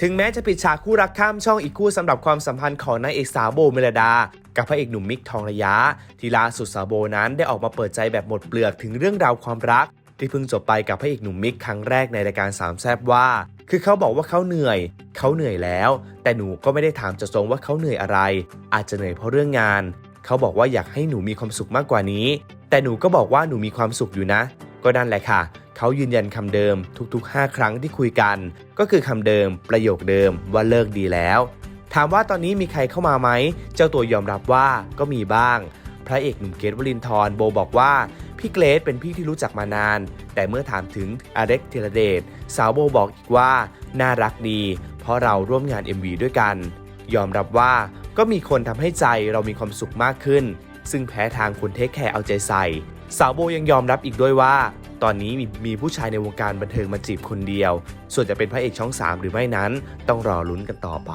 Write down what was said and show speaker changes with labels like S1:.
S1: ถึงแม้จะปิดฉากคู่รักข้ามช่องอีกคู่สำหรับความสัมพันธ์ของนางเอกสาวโบเมลดา กับพระเอกหนุ่มมิกทองระยะ ที่ล่าสุดสาวโบนั้นได้ออกมาเปิดใจแบบหมดเปลือกถึงเรื่องราวความรัก ที่เพิ่งจบไปกับพระเอกหนุ่มมิกครั้งแรกในรายการสามแซบว่า คือเขาบอกว่าเขาเหนื่อย เขาเหนื่อยแล้ว แต่หนูก็ไม่ได้ถามจะทรงว่าเขาเหนื่อยอะไร อาจจะเหนื่อยเพราะเรื่องงาน เขาบอกว่าอยากให้หนูมีความสุขมากกว่านี้ แต่หนูก็บอกว่าหนูมีความสุขอยู่นะ ก็นั่นแหละค่ะ เขายืนยันคำเดิมทุกๆ 5 ครั้งที่คุยกัน ก็คือคำเดิม ประโยคเดิมว่าเลิกดีแล้ว ถามว่าตอนนี้มีใครเข้ามาไหม เจ้าตัวยอมรับว่าก็มีบ้าง พระเอกหนุ่มเกรทวลินทร์โบบอกว่าพี่เกรทเป็นพี่ที่รู้จักมานาน แต่เมื่อถามถึงอเล็กธีรเดชสาวโบบอกอีกว่าน่ารักดี เพราะเราร่วมงาน MV ด้วยกัน ยอมรับว่าก็มีคนทำให้ใจเรามีความสุขมากขึ้น ซึ่งแพ้ทางคนเทคแคร์เอาใจใส่ สาวโบยังยอมรับอีกด้วยว่า ตอนนี้มีมีผู้ชายในวงการบันเทิงมาจีบคนเดียว ส่วนจะเป็นพระเอกช่อง 3 หรือไม่นั้น ต้องรอลุ้นกันต่อไป